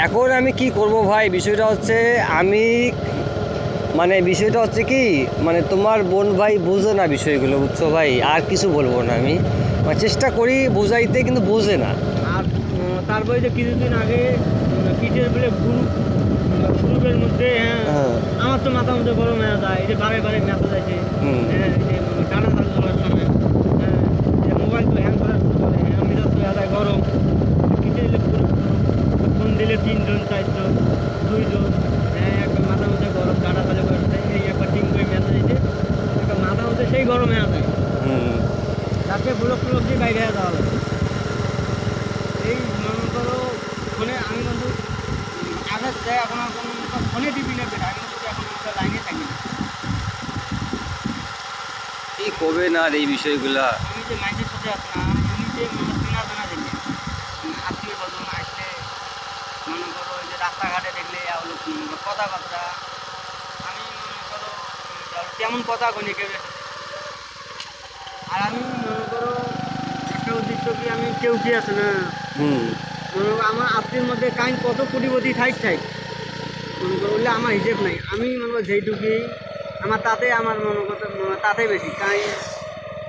এখন আমি কি করব ভাই? বিষয়টা হচ্ছে আমি মানে বিষয়টা হচ্ছে কি মানে তোমার বোন ভাই বোঝে না বিষয়গুলো বুঝছ ভাই? আর কিছু বলব না আমি। মানে চেষ্টা করি বোঝাইতে কিন্তু বোঝে না। আর তারপরে যে কিছুদিন আগে পিঠের বলে গ্রুপ গ্রুপের মধ্যে হ্যাঁ হ্যাঁ। আমার তো মাথা মধ্যে গরম হয়ে যায়। এই যে বারে বারে মেসেজ আছে হুম। হ্যাঁ এই যে টানা চালু করার সময় হ্যাঁ এই যে মোবাইল তো হ্যাং করার পরে হ্যাঁ মেজাজ হয়ে যায় গরম পিঠে দিলে গ্রুপ ফোন দিলে তিনজন চারজন দুইজন হ্যাঁ একটা মাথা মধ্যে গরম ডাটা চালু করতে এই একবার টিং করে মেসেজ দিতে একটা মাথা মধ্যে সেই গরম হয়ে যায় ব্লক দিয়ে বাইরে যাওয়া লাগে এই মনে করো ফোনে আমি কিন্তু আগে যাই এখন আর কোনো ফোনে টিপি না আমি কিন্তু এখন লাইনে থাকি না। কি করবে না এই বিষয়গুলা? আমি যে মাইন্ডের সাথে না আমি যে মনে চেনা জানা দেখি আত্মীয় স্বজন আসলে মনে করো যে রাস্তাঘাটে দেখলে কথাবার্তা। আমি মনে করো কেমন কথা কইনি কেউ আর আমি মনে করো একটা উদ্দেশ্য কি আমি কেউ কি আছে না? হুম। মনে করো আমার আত্মীয়ের মধ্যে কাইন কত কোটিপতি থাইক থাইক মনে করো বললে আমার হিসেব নাই। আমি মনে করো যেইটুকুই আমার তাতে আমার মনে করতে তাতে বেশি। কাইন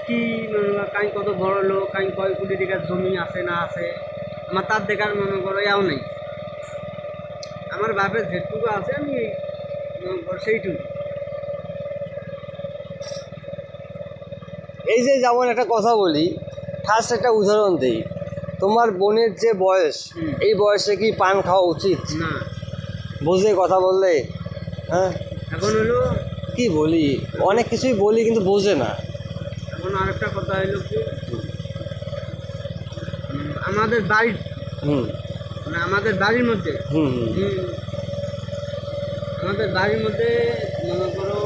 কি মনে করো কাইন কত বড় লোক কাইন কয় কোটি টাকার জমি আছে না আছে আমার তার দেখার মনে করো ইয়াও নেই। আমার বাপের যেটুকু আছে আমি এই মনে করো সেইটুকু। এই যে যেমন একটা কথা বলি ফার্স্ট একটা উদাহরণ দিই। তোমার বোনের যে বয়স এই বয়সে কি পান খাওয়া উচিত? না। বুঝে কথা বললে? হ্যাঁ? এখন হলো কি বলি? অনেক কিছুই বলি কিন্তু বোঝে না। এখন আরেকটা কথা হলো কি? আমাদের বাড়ির হুম। মানে আমাদের বাড়ির মধ্যে হুম আমাদের বাড়ির মধ্যে মনে করো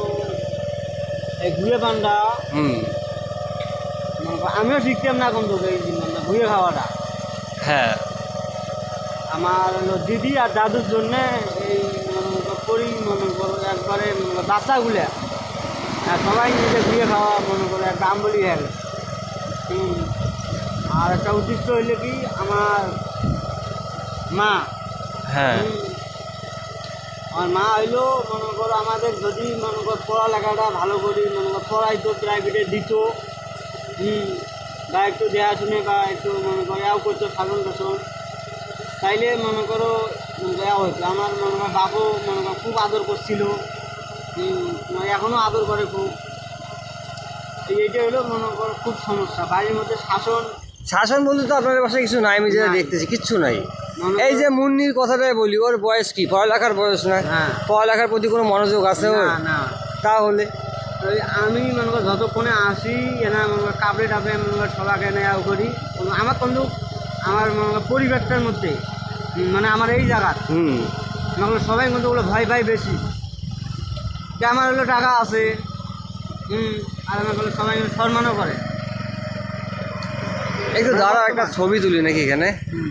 এই ঘুরে পান্ডা হুম। আমিও শিখতাম না কোন তোকে এই ঘুরে খাওয়াটা। হ্যাঁ। আমার দিদি আর দাদুর জন্যে এই করো মনে করো একবারে মনে করো সবাই নিজে ঘুরে খাওয়া মনে করো একটা আমবলি হয়ে আর একটা উদ্দেশ্য হইলে কি আমার মা। হ্যাঁ। আমার মা হইল মনে করো আমাদের যদি মনে করো পড়ালেখাটা ভালো করি মনে করো পড়াইতো প্রাইভেটে দিত। হুম বা একটু দেখাশুনে বা একটু মনে করো এও করতো শাসন টাসন তাইলে মনে করো দেওয়া হইতো আমার মনে করো বাবু মনে করো খুব আদর করছিল। মানে এখনও আদর করে খুব। এই এইটা হলো মনে করো খুব সমস্যা। বাড়ির মধ্যে শাসন। শাসন বলতে তো আপনাদের বাসায় কিছু নাই আমি যেটা দেখতেছি কিচ্ছু নাই। এই যে মুন্নির কথাটাই বলি ওর বয়স কি? পড়ালেখার বয়স না? হ্যাঁ। পড়ালেখার প্রতি কোনো মনোযোগ আছে ওর? তাহলে? আমি মনে করো যতক্ষণে আসি এনা মনে করো কাপড়ে টাপড়ে মনে করো সবাইকে নেওয়া করি। আমার কিন্তু আমার মনে করো পরিবারটার মধ্যে মানে আমার এই জায়গার। হুম। মনে করো সবাই কিন্তু ওগুলো ভয় ভাই বেশি। যে আমার হলো টাকা আছে হুম আর আমার হলো সবাই সম্মানও করে। এই তো দাঁড়া একটা ছবি তুলি নাকি এখানে? হুম।